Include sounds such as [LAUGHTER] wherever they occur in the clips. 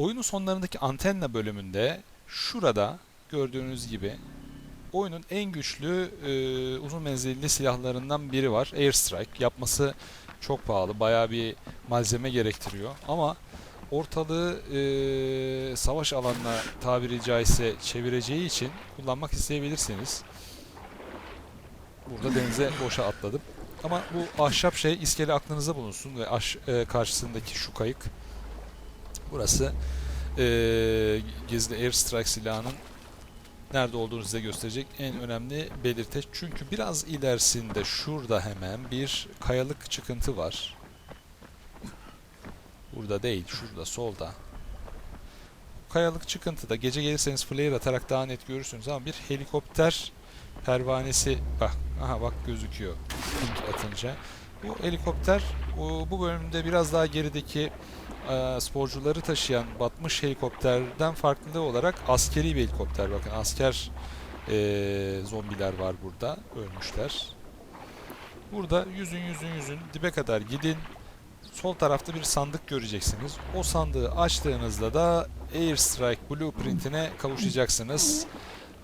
Oyunun sonlarındaki antenna bölümünde şurada gördüğünüz gibi oyunun en güçlü e, uzun menzilli silahlarından biri var. Airstrike. Yapması çok pahalı. Bayağı bir malzeme gerektiriyor. Ama ortalığı e, savaş alanına tabiri caizse çevireceği için kullanmak isteyebilirsiniz. Burada denize [LAUGHS] boşa atladım. Ama bu ahşap şey iskele aklınıza bulunsun ve aş, e, karşısındaki şu kayık burası e, gizli airstrike silahının nerede olduğunu size gösterecek en önemli belirteç. Çünkü biraz ilerisinde şurada hemen bir kayalık çıkıntı var. Burada değil, şurada solda. Kayalık çıkıntıda gece gelirseniz flare atarak daha net görürsünüz ama bir helikopter pervanesi bak aha bak gözüküyor ping atınca. Bu helikopter bu bölümde biraz daha gerideki e, sporcuları taşıyan batmış helikopterden farklı olarak askeri bir helikopter. Bakın asker e, zombiler var burada. Ölmüşler. Burada yüzün yüzün yüzün dibe kadar gidin. Sol tarafta bir sandık göreceksiniz. O sandığı açtığınızda da Airstrike Blueprint'ine kavuşacaksınız.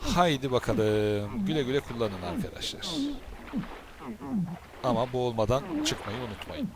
Haydi bakalım. Güle güle kullanın arkadaşlar. Ama boğulmadan çıkmayı unutmayın.